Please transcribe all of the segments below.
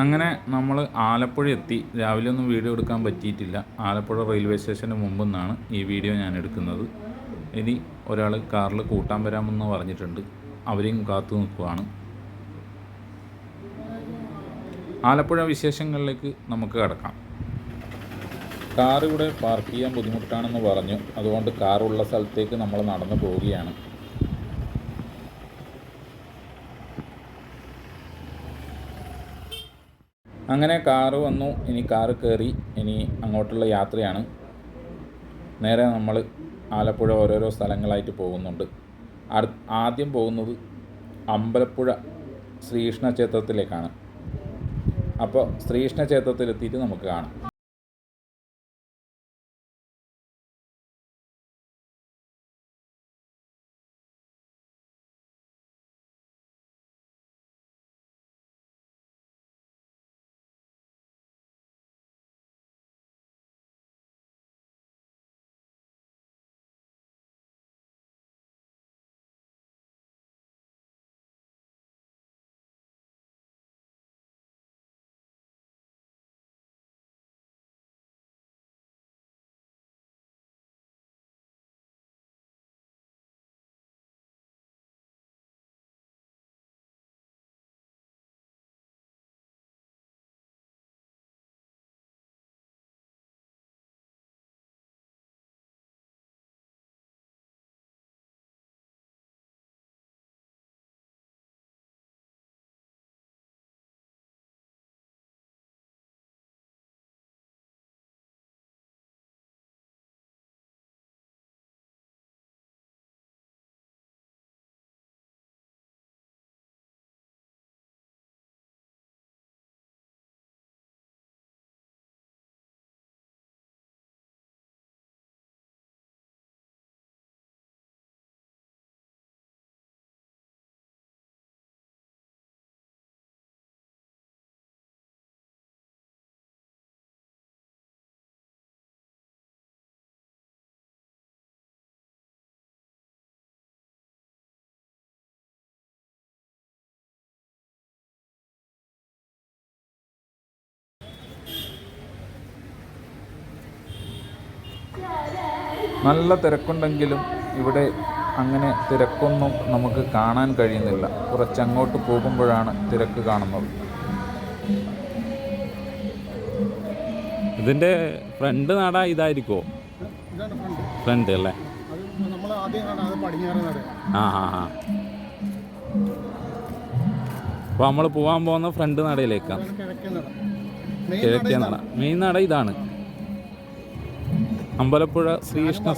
അങ്ങനെ നമ്മൾ ആലപ്പുഴ എത്തി. രാവിലെ ഒന്നും വീഡിയോ എടുക്കാൻ പറ്റിയിട്ടില്ല. ആലപ്പുഴ റെയിൽവേ സ്റ്റേഷന് മുമ്പ് നിന്നാണ് ഈ വീഡിയോ ഞാൻ എടുക്കുന്നത്. ഇനി ഒരാൾ കാറിൽ കൂട്ടാൻ വരാമെന്ന് പറഞ്ഞിട്ടുണ്ട്. അവരെയും കാത്തു നിൽക്കുവാണ്. ആലപ്പുഴ വിശേഷങ്ങളിലേക്ക് നമുക്ക് കടക്കാം. കാർ ഇവിടെ പാർക്ക് ചെയ്യാൻ ബുദ്ധിമുട്ടാണെന്ന് പറഞ്ഞു. അതുകൊണ്ട് കാറുള്ള സ്ഥലത്തേക്ക് നമ്മൾ നടന്നു പോവുകയാണ്. അങ്ങനെ കാറ് വന്നു ഇനി കാറ് കയറി ഇനി അങ്ങോട്ടുള്ള യാത്രയാണ്. നേരെ നമ്മൾ ആലപ്പുഴ ഓരോരോ സ്ഥലങ്ങളായിട്ട് പോകുന്നുണ്ട്. ആദ്യം പോകുന്നത് അമ്പലപ്പുഴ ശ്രീകൃഷ്ണ ക്ഷേത്രത്തിലേക്കാണ് അപ്പോൾ ശ്രീകൃഷ്ണ ക്ഷേത്രത്തിലെത്തിയിട്ട് നമുക്ക് കാണാം. നല്ല തിരക്കുണ്ടെങ്കിലും ഇവിടെ അങ്ങനെ തിരക്കൊന്നും നമുക്ക് കാണാൻ കഴിയുന്നില്ല. കുറച്ചങ്ങോട്ട് പോകുമ്പോഴാണ് തിരക്ക് കാണുന്നത്. ഇതിന്റെ ഫ്രണ്ട് നട ഇതായിരിക്കുമോ ഇതാണ് ഫ്രണ്ട് ഫ്രണ്ട് അല്ലേ? അപ്പൊ നമ്മൾ ആദ്യം കാണാം അത് നട ആ ആ ആ. അപ്പോൾ നമ്മൾ പോകാൻ പോകുന്ന ഫ്രണ്ട് നടയിലേക്കാണ് കിഴക്കേ നട. മെയിൻ നട ഇതാണ്. അമ്പലപ്പുഴ ശ്രീകൃഷ്ണ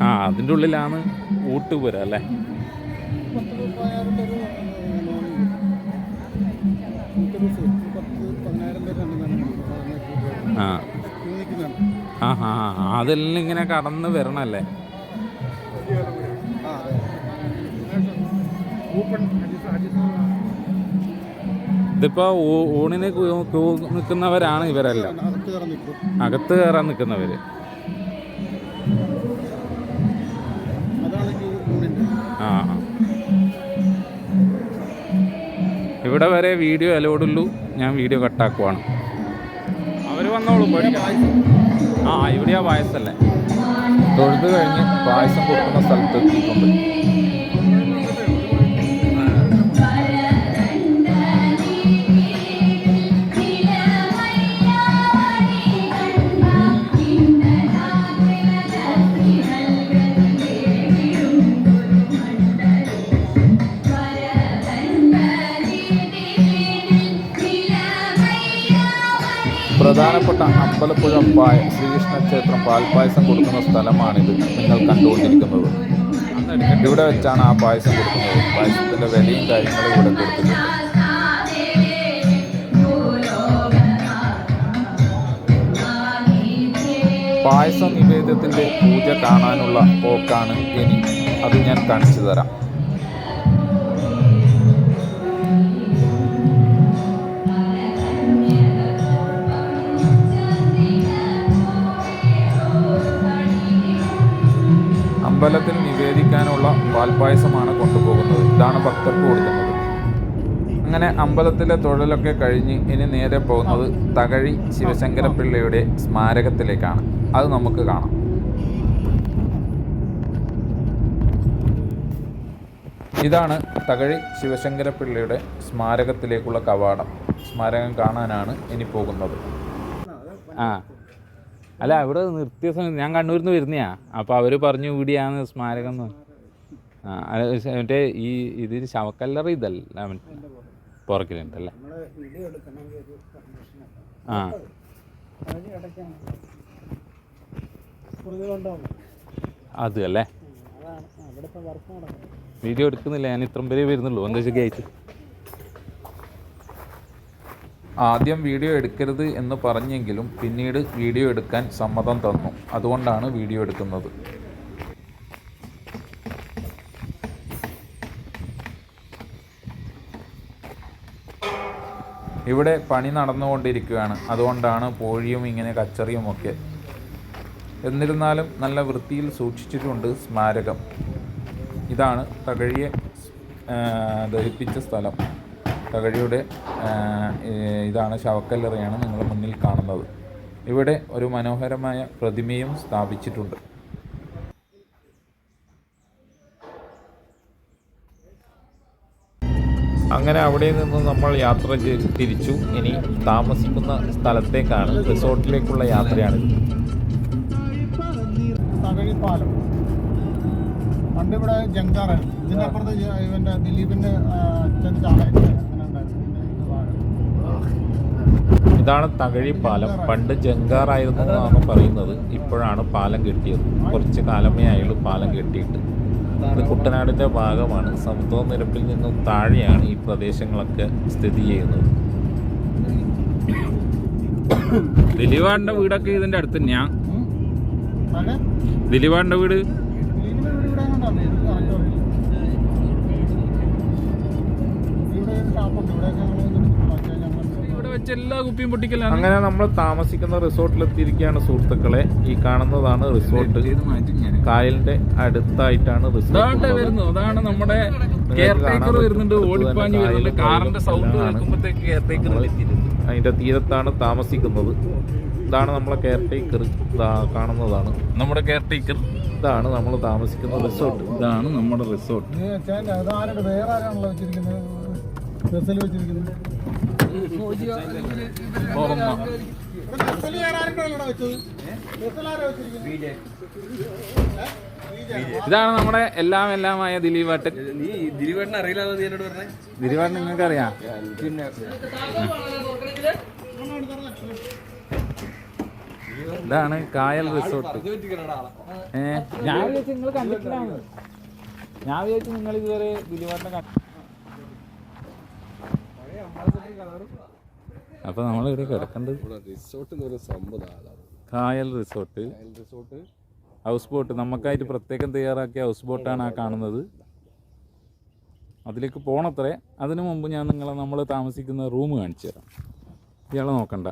ആ അതിന്റെ ഉള്ളിലാണ് ഊട്ടുപുര അല്ലേ? ആ. ആ ആ, അതെല്ലാം ഇങ്ങനെ കടന്ന് വരണല്ലേ? ഓപ്പൺ ഇതിപ്പോൾ ഊണിന് ക്യൂ- നിൽക്കുന്നവരാണ് ഇവരെല്ലാം. അകത്ത് കയറാൻ നിൽക്കുന്നവര്. നിൽക്കുന്നവർ ആ. ഇവിടെ വരെ വീഡിയോ അലോഡുള്ളൂ ഞാൻ വീഡിയോ കട്ടാക്കുവാണ്. അവർ വന്നോളൂ ആ ഇവിടെയാ പായസല്ലേ. തൊഴുത് കഴിഞ്ഞ് പായസം കൊടുക്കുന്ന സ്ഥലത്ത് എത്തിയിട്ടുണ്ട്. പ്രധാനപ്പെട്ട അമ്പലപ്പുഴ പായ ശ്രീകൃഷ്ണ ക്ഷേത്രം പാൽപ്പായസം കൊടുക്കുന്ന സ്ഥലമാണിത് നിങ്ങൾ കണ്ടുകൊണ്ടിരിക്കുന്നത്. ഇവിടെ വെച്ചാണ് ആ പായസം കൊടുക്കുന്നത്. പായസത്തിന്റെ വിലയും കാര്യങ്ങളും ഇവിടെ കൊടുത്തിട്ടുണ്ട്. പായസ നിവേദ്യത്തിന്റെ പൂജ കാണാനുള്ള പോക്കാണ് ഇനി. അത് ഞാൻ കാണിച്ചു തരാം. അമ്പലത്തിൽ നിവേദിക്കാനുള്ള പാൽപ്പായസമാണ് കൊണ്ടുപോകുന്നത്. ഇതാണ് ഭക്തർക്ക് കൊടുക്കുന്നത്. അങ്ങനെ അമ്പലത്തിലെ തൊഴിലൊക്കെ കഴിഞ്ഞ് ഇനി നേരെ പോകുന്നത് തകഴി ശിവശങ്കരപ്പിള്ളയുടെ സ്മാരകത്തിലേക്കാണ്. അത് നമുക്ക് കാണാം. ഇതാണ് തകഴി ശിവശങ്കരപ്പിള്ളയുടെ സ്മാരകത്തിലേക്കുള്ള കവാടം. സ്മാരകം കാണാനാണ് ഇനി പോകുന്നത്. ആ. അല്ല അവിടെ നിർത്തിയ സമയത്ത് ഞാൻ കണ്ണൂരിൽ നിന്ന് വരുന്നയാ. അപ്പോൾ അവർ പറഞ്ഞു ഇവിടെയാണ് സ്മാരകം എന്ന് ആ മറ്റേ ഈ ഇത് ശവക്കല്ലറ ഇതല്ല പുറക്കിലുണ്ടല്ലേ ആ. അത് അല്ലേ? വീഡിയോ എടുക്കുന്നില്ല ഞാൻ ഇത്രയും പേര് വരുന്നുള്ളൂ. എന്താ വെച്ചാൽ ആയിട്ട് ആദ്യം വീഡിയോ എടുക്കരുത് എന്ന് പറഞ്ഞെങ്കിലും പിന്നീട് വീഡിയോ എടുക്കാൻ സമ്മതം തന്നു. അതുകൊണ്ടാണ് വീഡിയോ എടുക്കുന്നത്. ഇവിടെ പണി നടന്നുകൊണ്ടിരിക്കുകയാണ്. അതുകൊണ്ടാണ് പോഴിയും ഇങ്ങനെ കച്ചറിയും ഒക്കെ. എന്നിരുന്നാലും നല്ല വൃത്തിയിൽ സൂക്ഷിച്ചിട്ടുണ്ട് സ്മാരകം. ഇതാണ് തകഴിയെ ദഹിപ്പിച്ച സ്ഥലം. തകഴിയുടെ ഇതാണ് ശവക്കല്ലറയാണ് നിങ്ങൾ മുന്നിൽ കാണുന്നത്. ഇവിടെ ഒരു മനോഹരമായ പ്രതിമയും സ്ഥാപിച്ചിട്ടുണ്ട്. അങ്ങനെ അവിടെ നിന്ന് നമ്മൾ യാത്ര ചെയ്ത് തിരിച്ചു. ഇനി താമസിക്കുന്ന സ്ഥലത്തേക്കാണ് റിസോർട്ടിലേക്കുള്ള യാത്രയാണ്. പാലം പണ്ട് ഇവിടെ ജങ്കാറാണ് ഇതിനപ്പുറത്ത് അപ്പുറത്ത് ഇവന്റെ ദിലീപിന്റെ ആ, അച്ഛൻ ചാളയൊക്കെ അങ്ങനെ ഉണ്ടായിരുന്നു ഇതിന്റെ ഇത് ഭാഗം. ഇതാണ് തകഴി പാലം. പണ്ട് ജങ്കാറായിരുന്നു എന്നാണ് പറയുന്നത്. ഇപ്പോഴാണ് പാലം കെട്ടിയത്. കുറച്ച് കാലമേ ആയുള്ളൂ പാലം കെട്ടിയിട്ട്. ഇത് കുട്ടനാടിന്റെ ഭാഗമാണ്. സമുദ്രനിരപ്പിൽ നിന്നും താഴെയാണ് ഈ പ്രദേശങ്ങളൊക്കെ സ്ഥിതി ചെയ്യുന്നത്. ദിലീപാടിന്റെ വീടൊക്കെ ഇതിന്റെ അടുത്ത് തന്നെയാ. ദിലീപാടിന്റെ വീട് വെച്ച് എല്ലാ കുപ്പിയും പൊട്ടിക്കലാണ്. അങ്ങനെ നമ്മൾ താമസിക്കുന്ന റിസോർട്ടിൽ എത്തിയിരിക്കുകയാണ് സുഹൃത്തുക്കളെ. ഈ കാണുന്നതാണ് റിസോർട്ട്. കായലിന്റെ അടുത്തായിട്ടാണ് റിസോർട്ട് അതാണ്ട് ഉള്ളത്. വരുന്നു അതാണ് നമ്മുടെ കെയർ ടേക്കർ. വരുന്നുണ്ട്. ഓടിപ്പാഞ്ഞ് വരുന്നുണ്ട്. കാറിന്റെ സൗണ്ട്. കേൾക്കുമ്പോഴത്തേക്ക് കെയർ ടേക്കർ അതിന്റെ തീരത്താണ് താമസിക്കുന്നത്. ഇതാണ് നമ്മളെ കെയർ ടേക്കർ. കാണുന്നതാണ്. നമ്മുടെ കെയർ ടേക്കർ. ഇതാണ് നമ്മൾ താമസിക്കുന്ന റിസോർട്ട്. ഇതാണ് നമ്മുടെ റിസോർട്ട്. വേറെ ആരാണല്ലോ വെച്ചിരിക്കുന്നത്? ബസ്സിൽ വെച്ചിരിക്കുന്നത്? ഇതാണ് നമ്മുടെ എല്ലാം എല്ലാമായ ദിലീപാട്ടൻ. എന്നോട് പറഞ്ഞേ? ദിലീപാട്ടൻ നിങ്ങൾക്ക് അറിയാം പിന്നെ ഇതാണ് കായൽ റിസോർട്ട്. ഏ? ഞാൻ വിചാരിച്ചു നിങ്ങൾ കണ്ടിട്ടില്ലാണ് ഞാൻ വിചാരിച്ചു നിങ്ങൾ ഇതുവരെ ദിലീപാട്ടനെ കണ്ട അപ്പൊ നമ്മൾ ഇവിടെ കിടക്കേണ്ടത് റിസോർട്ട് എന്ന് പറയുന്ന സംഭവം കായൽ റിസോർട്ട് റിസോർട്ട് ഹൗസ് ബോട്ട് നമുക്കായിട്ട് പ്രത്യേകം തയ്യാറാക്കിയ ഹൗസ് ബോട്ടാണ് ആ കാണുന്നത്. അതിലേക്ക് പോണത്രേ. അതിനു മുമ്പ് ഞാൻ നിങ്ങളെ നമ്മൾ താമസിക്കുന്ന റൂം കാണിച്ചു തരാം. ഇയാളെ നോക്കണ്ട.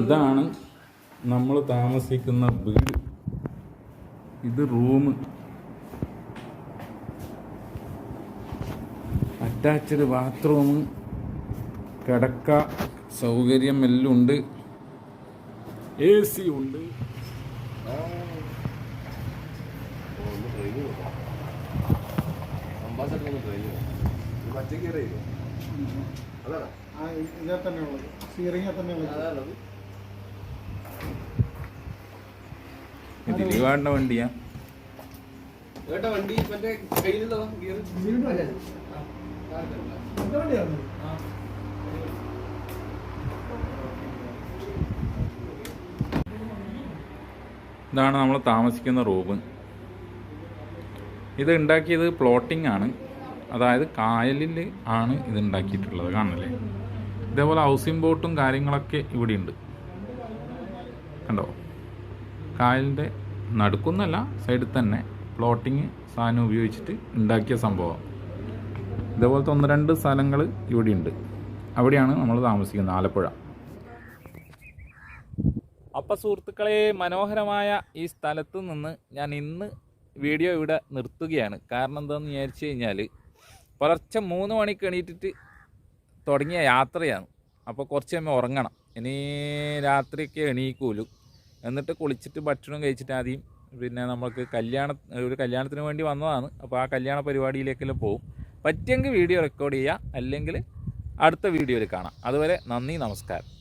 ഇതാണ് നമ്മൾ താമസിക്കുന്ന വീട്. ഇത് റൂം. Attached bathroom. കിടക്ക സൗകര്യം എല്ലാം ഉണ്ട്. എ സി ഉണ്ട് അംബാസഡർ ഒന്ന് ട്രെയിൻ പച്ചക്ക് അറിയില്ല അതാണ് ആ ഇതിൽ തന്നെ ഉള്ളത് ഇത് ദിലീപാടിന്റെ വണ്ടിയാ. ഗിയർ ഇതാണ് നമ്മൾ താമസിക്കുന്ന റൂം. ഇത് ഉണ്ടാക്കിയത് പ്ലോട്ടിംഗ് ആണ്. അതായത് കായലിൽ ആണ് ഇത് ഉണ്ടാക്കിയിട്ടുള്ളത്. കാണല്ലേ ഇതേപോലെ ഹൗസിംഗ് ബോട്ടും കാര്യങ്ങളൊക്കെ ഇവിടെ ഉണ്ട് കണ്ടോ? കായലിന്റെ നടുക്കുന്നല്ല സൈഡിൽ തന്നെ പ്ലോട്ടിങ് സാധനം ഉപയോഗിച്ചിട്ട് ഉണ്ടാക്കിയ സംഭവം. ഇതേപോലത്തെ ഒന്ന് രണ്ട് സ്ഥലങ്ങൾ ഇവിടെ ഉണ്ട് അവിടെയാണ് നമ്മൾ താമസിക്കുന്നത് ആലപ്പുഴ. അപ്പം സുഹൃത്തുക്കളെ മനോഹരമായ ഈ സ്ഥലത്ത് നിന്ന് ഞാൻ ഇന്ന് വീഡിയോ ഇവിടെ നിർത്തുകയാണ്. കാരണം എന്താണെന്ന് വിചാരിച്ചു കഴിഞ്ഞാൽ പുലർച്ചെ മൂന്ന് മണിക്ക് എണീറ്റിട്ട് തുടങ്ങിയ യാത്രയാണ്. അപ്പോൾ കുറച്ച് സമയം ഉറങ്ങണം. ഇനി രാത്രിയൊക്കെ എണീക്കൂലു. എന്നിട്ട് കുളിച്ചിട്ട് ഭക്ഷണം കഴിച്ചിട്ട് ആദ്യം പിന്നെ നമ്മൾക്ക് കല്യാണ ഒരു കല്യാണത്തിന് വേണ്ടി വന്നതാണ്. അപ്പോൾ ആ കല്യാണ പരിപാടിയിലേക്കെല്ലാം പോകും പറ്റിയെങ്കിൽ വീഡിയോ റെക്കോർഡ് ചെയ്യുക അല്ലെങ്കിൽ അടുത്ത വീഡിയോയിൽ കാണാം. അതുവരെ നന്ദി നമസ്കാരം.